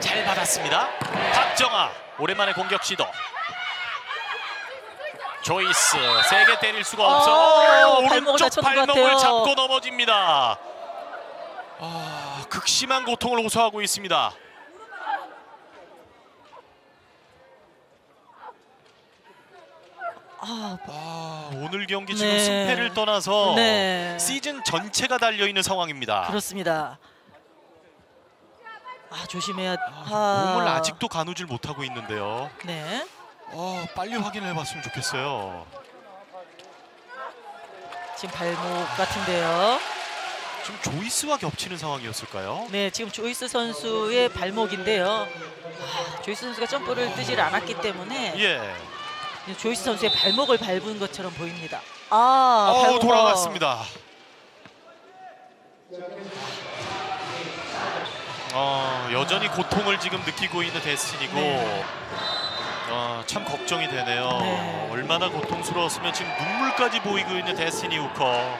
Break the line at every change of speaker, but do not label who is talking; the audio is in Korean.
받았습니다. 박정아 오랜만에 공격 시도. 조이스 세게 때릴 수가 없어.
어,
오,
발목을
오른쪽 발목을. 잡고 넘어집니다. 아, 극심한 고통을 호소하고 있습니다.
아,
아, 오늘 경기 지금
네.
승패를 떠나서
네.
시즌 전체가 달려 있는 상황입니다.
그렇습니다. 아 조심해야.
아, 몸을 아직도 가누질 못하고 있는데요.
네.
어, 빨리 확인을 해봤으면 좋겠어요.
지금 발목 같은데요.
지금 조이스와 겹치는 상황이었을까요?
네, 지금 조이스 선수의 발목인데요. 아, 조이스 선수가 점프를 뜨질 않았기 때문에
예.
조이스 선수의 발목을 밟은 것처럼 보입니다. 아,
어,
발목.
돌아갔습니다. 어, 여전히 고통을 지금 느끼고 있는 데스티니고
네.
어, 참 걱정이 되네요.
네.
얼마나 고통스러웠으면 지금 눈물까지 보이고 있는 데스티니 우커.